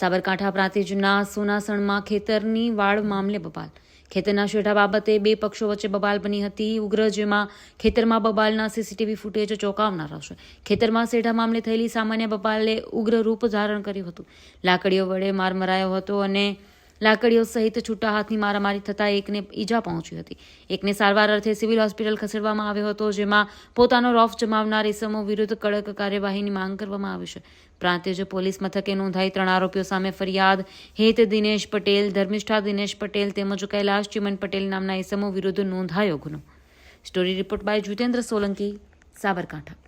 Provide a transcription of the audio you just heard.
સાબરકાંઠા પ્રાંતિજના સોનાસણમાં ખેતરની વાડ મામલે બબાલ. ખેતરના શેઠા બાબતે બે પક્ષો વચ્ચે બબાલ બની હતી. ઉગ્ર જેમાં ખેતરમાં બબાલના સીસીટીવી ફૂટેજ ચોંકાવનારા હશે ખેતરમાં શેઢા મામલે થયેલી સામાન્ય બબાલે ઉગ્ર રૂપ ધારણ કર્યું હતું. લાકડીઓ વડે માર મરાયો હતો અને લાકડીઓ સહિત છૂટા હાથની મારામારી થતાં એકને ઈજા પહોંચી હતી. એકને સારવાર અર્થે સિવિલ હોસ્પિટલ ખસેડવામાં આવ્યો હતો, જેમાં પોતાનો રોફ જમાવનાર ઇસમો વિરુદ્ધ કડક કાર્યવાહીની માંગ કરવામાં આવી છે. પ્રાંતિજ પોલીસ મથકે નોંધાઈ ત્રણ આરોપીઓ સામે ફરિયાદ હેત દિનેશ પટેલ, ધર્મિષ્ઠા દિનેશ પટેલ તેમજ કૈલાશ ચિમન પટેલ નામના ઇસમો વિરુદ્ધ નોંધાયો ગુનો. Story report by Jitendra Solanki, Sabarkantha.